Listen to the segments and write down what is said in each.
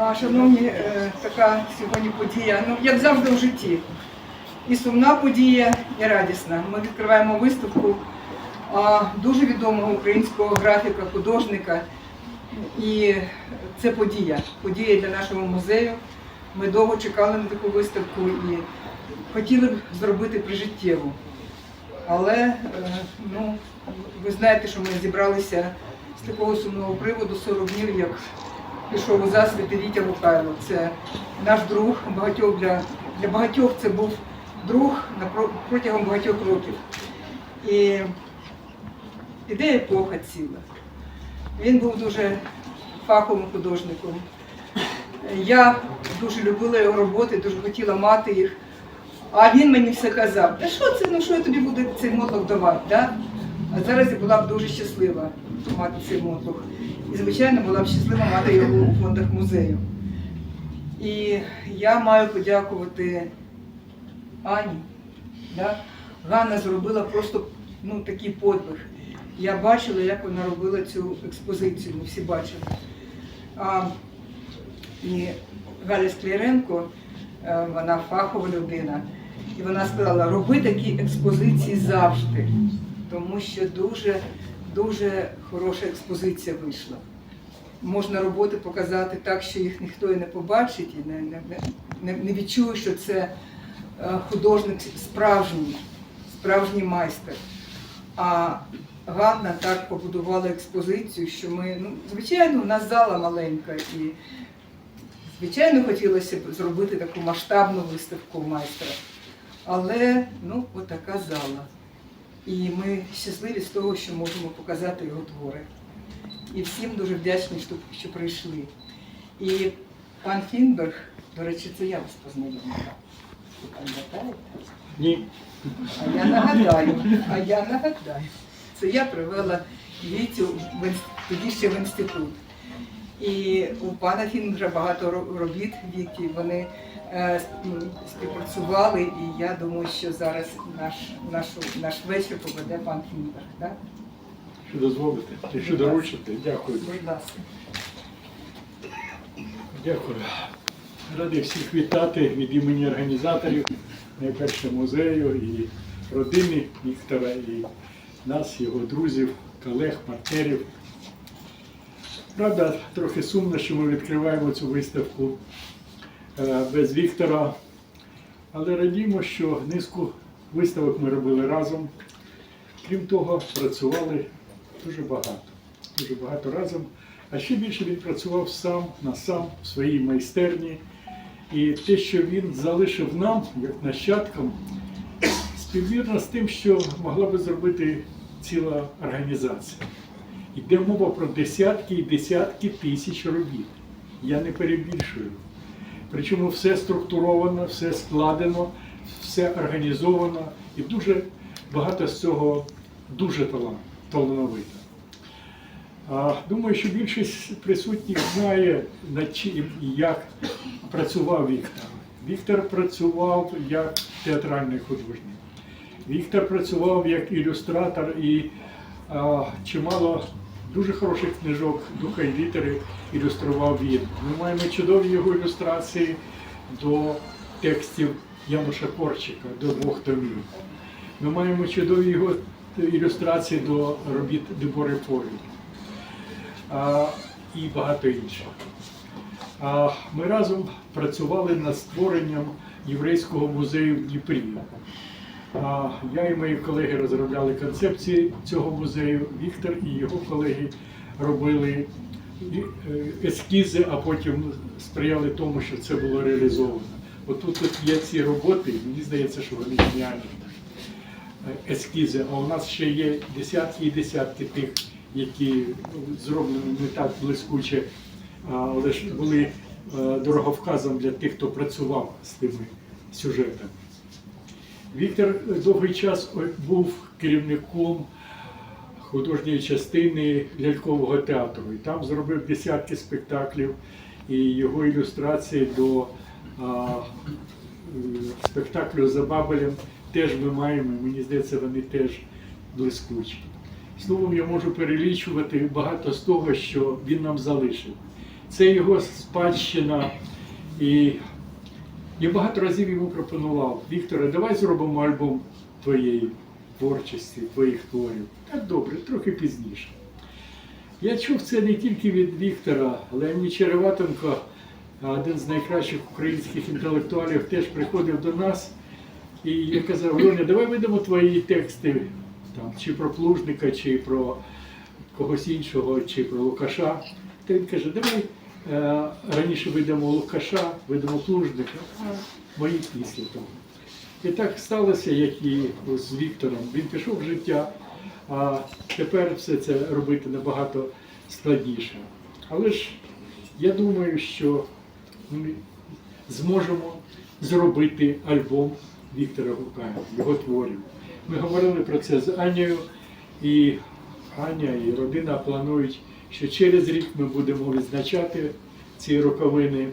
Шановні, е, така сьогодні подія, ну як завжди в житті. І сумна подія, і радісна. Ми відкриваємо виставку дуже відомого українського графіка, художника. І це подія. Подія для нашого музею. Ми довго чекали на таку виставку і хотіли б зробити прижиттєву. Але е, ну, ви знаєте, що ми зібралися з такого сумного приводу 40 днів, як пішов у засвіти Вітя Лукайло. Це наш друг багатьох для, для багатьох це був друг протягом багатьох років. І іде епоха ціла. Він був дуже фаховим художником. Я дуже любила його роботи, дуже хотіла мати їх. А він мені все казав, та що це, ну що я тобі буду цей мотлох давати, да? А зараз я була б дуже щаслива мати цей мотлох. І, звичайно, була б щаслива мати його у фондах музею. І я маю подякувати Ані. Да? Ганна зробила просто ну, такий подвиг. Я бачила, як вона робила цю експозицію, ми всі бачили. А, і Галя Скляренко, е, вона фахова людина, і вона сказала, роби такі експозиції завжди, тому що дуже, дуже хороша експозиція вийшла. Можна роботи показати так, що їх ніхто і не побачить, і не, не, не, не відчує, що це е, художник справжній, справжній майстер. А Ганна так побудувала експозицію, що ми, ну, звичайно, у нас зала маленька, і звичайно хотілося б зробити таку масштабну виставку майстра. Але ну, от така зала. І ми щасливі з того, що можемо показати його твори. І всім дуже вдячні, що, прийшли. І пан Фінберг, до речі, це я вас познайомила. Ви пам'ятаєте? Ні. А я нагадаю, а я нагадаю. Це я привела Вітю в тоді ще в інститут. І у пана Фінгра багато робіт Віті, вони співпрацювали, і я думаю, що зараз наш, нашу, наш вечір поведе пан Фінгер. Да? Що дозволите? Якщо доручите, дякую. Будь ласка. Дякую. Радий всіх вітати від імені організаторів, найперше музею і родини Віктора, і нас, його друзів, колег, партнерів. Правда, трохи сумно, що ми відкриваємо цю виставку е, без Віктора, але радіємо, що низку виставок ми робили разом. Крім того, працювали дуже багато. Дуже багато разом. А ще більше він працював сам на сам в своїй майстерні. І те, що він залишив нам, як нащадкам, співвірно з тим, що могла би зробити ціла організація. Йде мова про десятки і десятки тисяч робіт. Я не перебільшую. Причому все структуровано, все складено, все організовано і дуже багато з цього дуже талановито. Думаю, що більшість присутніх знає, як працював Віктор. Віктор працював як театральний художник. Віктор працював як ілюстратор і а, чимало дуже хороших книжок духа і літери ілюстрував він. Ми маємо чудові його ілюстрації до текстів Януша Корчика, до двох томів. Ми маємо чудові його ілюстрації до робіт Дебори Форі і багато інших. Ми разом працювали над створенням єврейського музею в Дніпрі. Я і мої колеги розробляли концепції цього музею. Віктор і його колеги робили е, ескізи, а потім сприяли тому, що це було реалізовано. Отут тут є ці роботи, мені здається, що вони геніальні е, ескізи, а у нас ще є десятки і десятки тих, які ну, зроблені не так блискуче, але ж були е, дороговказом для тих, хто працював з тими сюжетами. Віктор довгий час був керівником художньої частини лялькового театру. І там зробив десятки спектаклів, і його ілюстрації до а, спектаклю за Бабелем теж ми маємо. Мені здається, вони теж блискучі. Словом, я можу перелічувати багато з того, що він нам залишив. це його спадщина. І я багато разів йому пропонував, Вікторе, давай зробимо альбом твоєї творчості, твоїх творів. Так добре, трохи пізніше. Я чув це не тільки від Віктора, Леонід Череватенко, один з найкращих українських інтелектуалів, теж приходив до нас. І я казав, Льоня, давай видамо твої тексти там, чи про Плужника, чи про когось іншого, чи про Лукаша. Та він каже, давай раніше видамо Лукаша, видамо Плужника, мої після того. І так сталося, як і з Віктором. Він пішов в життя, а тепер все це робити набагато складніше. Але ж я думаю, що ми зможемо зробити альбом Віктора Гукаєва, його творів. Ми говорили про це з Анією, і Аня і родина планують, що через рік ми будемо відзначати ці роковини.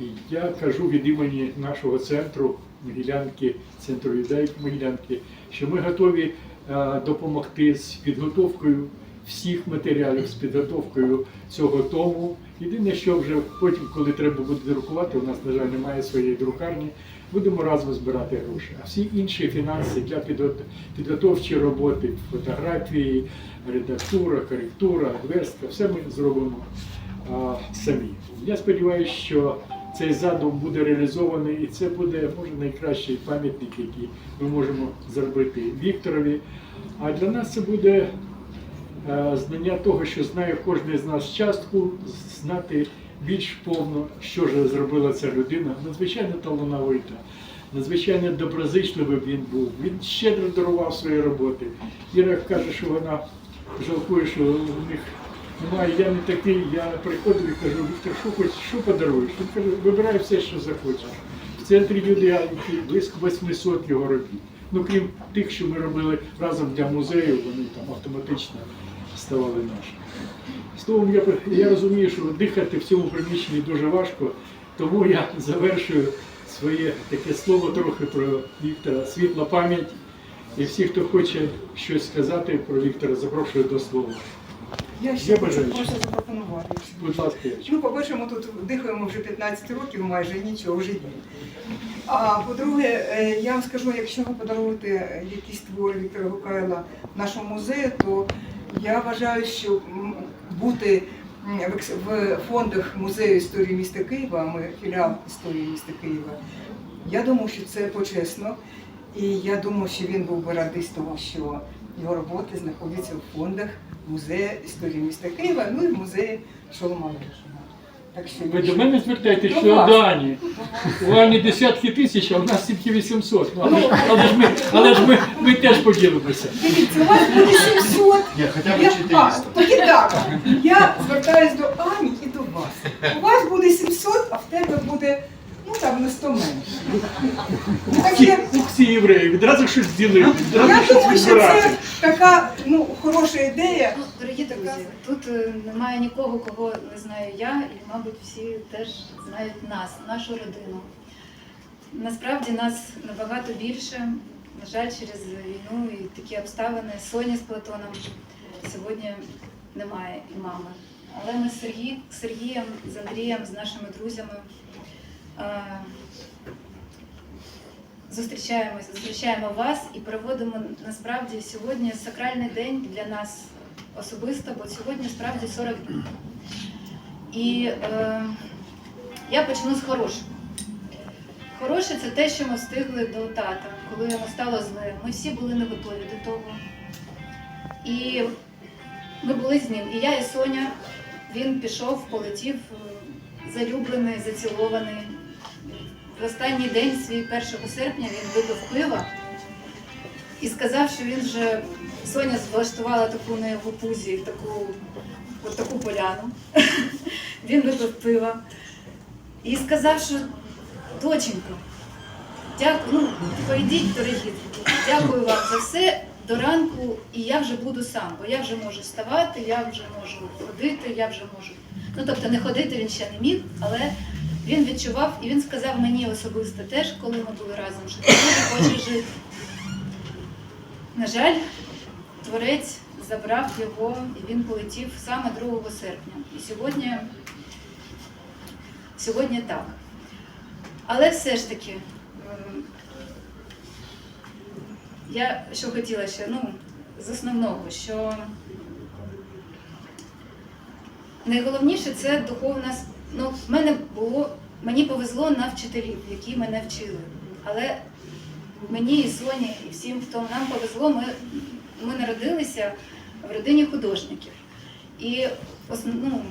І я кажу від імені нашого центру Могилянки, центру юдеїв Могилянки, що ми готові е, допомогти з підготовкою всіх матеріалів, з підготовкою цього тому. Єдине, що вже потім, коли треба буде друкувати, у нас, на жаль, немає своєї друкарні, будемо разом збирати гроші. А всі інші фінанси для підгот- підготовчої роботи, фотографії, редактура, коректура, верстка, все ми зробимо а, самі. Я сподіваюся, що цей задум буде реалізований, і це буде може найкращий пам'ятник, який ми можемо зробити Вікторові. А для нас це буде знання того, що знає кожен з нас частку, знати більш повно, що ж зробила ця людина. Надзвичайно талановита, надзвичайно доброзичливий він був. Він щедро дарував свої роботи. Іра каже, що вона жалкує, що у них немає. Я не такий. Я приходив і кажу, Віктор, що хочеш, що подаруєш? Він каже, вибирай все, що захочеш. В центрі Юдіанки близько 800 його робіт. Ну, крім тих, що ми робили разом для музею, вони там автоматично ставали нашими. Словом, я, я розумію, що дихати в цьому приміщенні дуже важко, тому я завершую своє таке слово трохи про Віктора, світла пам'ять. І всі, хто хоче щось сказати про Віктора, запрошую до слова. Я ще бажаю. просто запропонувати. Будь ласка. Ну, по-перше, ми тут дихаємо вже 15 років, майже нічого вже є. А по-друге, е, я вам скажу, якщо ви подаруєте якісь твори Віктора Гукайла нашому музею, то я вважаю, що бути в фондах музею історії міста Києва, а ми філіал історії міста Києва, я думаю, що це почесно. І я думаю, що він був би радий з того, що його роботи знаходяться в фондах музею історії міста Києва, ну і в музеї Ви до мене звертаєтесь, що вас. до Ані. У Ані десятки тисяч, а у нас тільки 800. Ну, але, ж- але ж ми, але ж ми, ми теж поділимося. Дивіться, у вас буде 700. Ні, хоча б Я, а, 400. тоді так. Я звертаюсь до Ані і до вас. У вас буде 700, а в тебе буде ну там на 100 менше. Так Всі, я, всі євреї відразу щось ділили, відразу я щось думаю, що відбирати. це така ну, хороша ідея. Ну, дорогі друзі, тут е, немає нікого, кого не знаю я, і, мабуть, всі теж знають нас, нашу родину. Насправді нас набагато більше. На жаль, через війну і такі обставини Соні з Платоном сьогодні немає і мами. Але ми з Сергій, з Сергієм, з Андрієм, з нашими друзями зустрічаємося, зустрічаємо вас і проводимо насправді сьогодні сакральний день для нас особисто, бо сьогодні справді 40 днів. І е, я почну з хорошого. Хороше це те, що ми встигли до тата, коли йому стало зле. Ми всі були не готові до того. І ми були з ним. І я, і Соня. Він пішов, полетів, е, залюблений, зацілований. В останній день свій 1 серпня він випив пива і сказав, що він вже Соня влаштувала таку на його пузі, таку, от таку поляну. Він випив пива і сказав, що доченька, дякую, ну, поїдіть, дорогі, дякую вам за все. До ранку і я вже буду сам, бо я вже можу вставати, я вже можу ходити, я вже можу. Ну тобто не ходити він ще не міг, але він відчував і він сказав мені особисто теж, коли ми були разом, що ти дуже хочеш жити. На жаль, творець забрав його і він полетів саме 2 серпня. І сьогодні сьогодні так. Але все ж таки, я що хотіла ще, ну, з основного, що найголовніше це духовна. Ну, мене було, мені повезло на вчителів, які мене вчили. Але мені і Соні, і всім, хто нам повезло, ми, ми народилися в родині художників. І ну,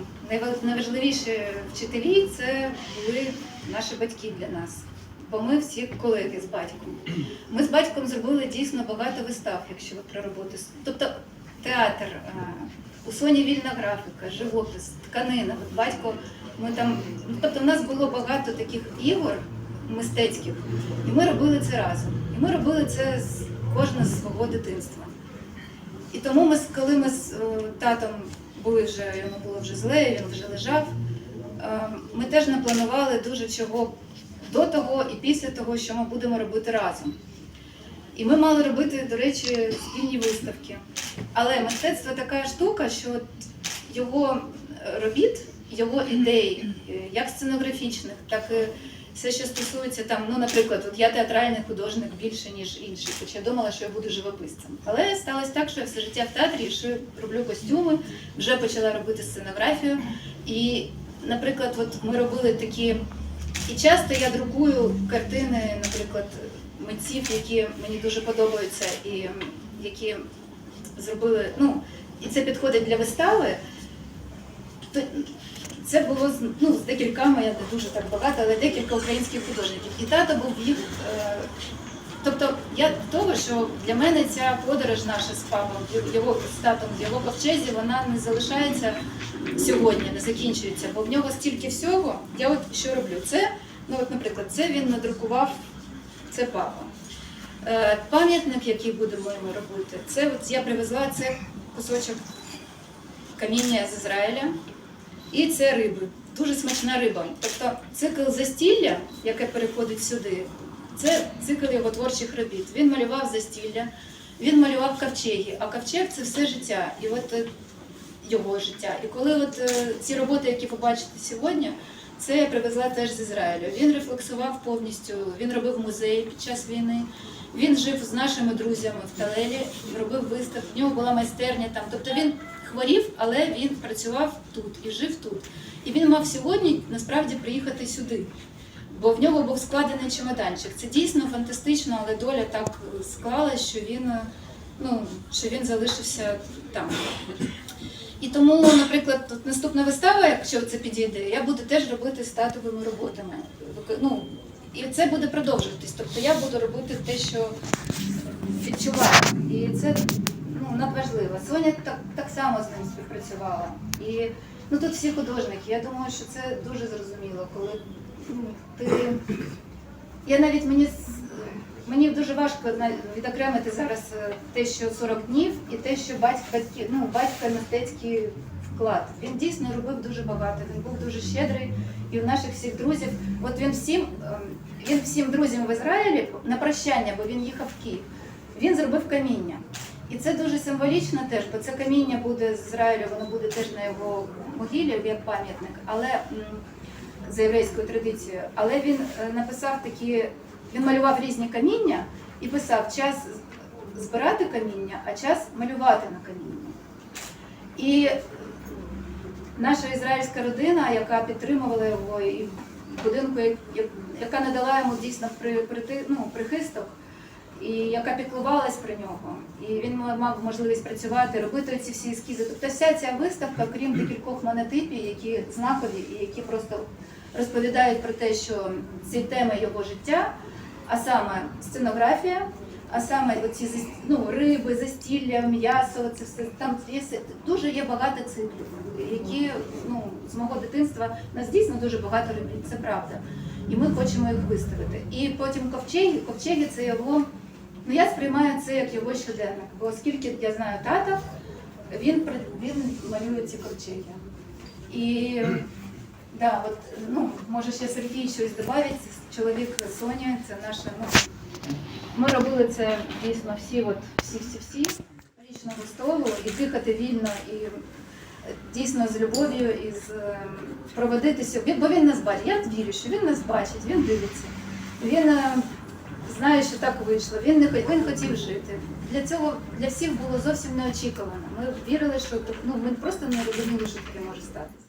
найважливіші вчителі це були наші батьки для нас. Бо ми всі колеги з батьком. Ми з батьком зробили дійсно багато вистав, якщо ви про роботу. Тобто театр, у Соні вільна графіка, живопис, тканина. Батько, ми там, ну, тобто в нас було багато таких ігор мистецьких, і ми робили це разом. І ми робили це з кожне з свого дитинства. І тому ми, коли ми з е, татом були вже, йому було вже зле, він вже лежав, е, ми теж напланували дуже чого до того і після того, що ми будемо робити разом. І ми мали робити, до речі, спільні виставки. Але мистецтво така штука, що його е, робіт, його ідей, е, як сценографічних, так і все, що стосується там, ну, наприклад, от я театральний художник більше, ніж інший, хоча я думала, що я буду живописцем. Але сталося так, що я все життя в театрі, що роблю костюми, вже почала робити сценографію. І, наприклад, от ми робили такі. І часто я друкую картини, наприклад, митців, які мені дуже подобаються, і які зробили. Ну, і це підходить для вистави. Це було ну, з декількома, я не дуже так багато, але декілька українських художників. І тато був їх. Е, тобто я до того, що для мене ця подорож наша з папом, його з татом, в його ковчезі, вона не залишається сьогодні, не закінчується, бо в нього стільки всього. Я от що роблю? Це, ну от, наприклад, це він надрукував, це папа. Е, пам'ятник, який будемо йому робити, це от я привезла це кусочок каміння з Ізраїля. І це риби. Дуже смачна риба. Тобто цикл застілля, яке переходить сюди, це цикл його творчих робіт. Він малював застілля, він малював ковчеги, а ковчег це все життя. І от е, його життя. І коли от е, ці роботи, які ви бачите сьогодні, це я привезла теж з Ізраїлю. Він рефлексував повністю, він робив музей під час війни. Він жив з нашими друзями в Талелі, робив виставки, в нього була майстерня там. Тобто він хворів, але він працював тут і жив тут. І він мав сьогодні насправді приїхати сюди, бо в нього був складений чемоданчик. Це дійсно фантастично, але доля так склала, що він, е, ну, що він залишився там. І тому, наприклад, тут наступна вистава, якщо це підійде, я буду теж робити з татовими роботами. Ну, і це буде продовжуватись. Тобто я буду робити те, що відчуваю. І це надважливо. Соня так, так само з ним співпрацювала. І ну, тут всі художники. Я думаю, що це дуже зрозуміло, коли ну, ти. Я навіть мені мені дуже важко відокремити зараз е, те, що 40 днів, і те, що батько батьки, ну, батька мистецький вклад. Він дійсно робив дуже багато. Він був дуже щедрий. І у наших всіх друзів, от він всім, ем, він всім друзям в Ізраїлі на прощання, бо він їхав в Київ. Він зробив каміння. І це дуже символічно теж, бо це каміння буде з Ізраїлю, воно буде теж на його могилі як пам'ятник, але за єврейською традицією. Але він е, написав такі, він малював різні каміння і писав час збирати каміння, а час малювати на каміння. І наша ізраїльська родина, яка підтримувала його і будинку, яка надала йому дійсно ну, прихисток, і яка піклувалась про нього. І він мав можливість працювати, робити ці всі ескізи. Тобто вся ця виставка, крім декількох монотипів, які знакові і які просто розповідають про те, що ці теми його життя, а саме сценографія, а саме оці ну, риби, застілля, м'ясо, це все там є дуже є багато циклів, які ну, з мого дитинства нас дійсно дуже багато робіт, це правда. І ми хочемо їх виставити. І потім ковчеги, ковчеги це його. Ну я сприймаю це як його щоденник, бо оскільки я знаю тата, він він малює ці ковчеги. І да, от, ну, може ще Сергій щось додавить, чоловік Соня, це наша. Ну, ми робили це дійсно всі, от всі, всі, всі річного столу і дихати вільно. І дійсно з любов'ю і з проводити сьогодні, бо він нас бачить. Я вірю, що він нас бачить, він дивиться. Він е, знає, що так вийшло. Він не хо- він хотів жити. Для цього для всіх було зовсім неочікувано. Ми вірили, що ну, ми просто не розуміли, що таке може статися.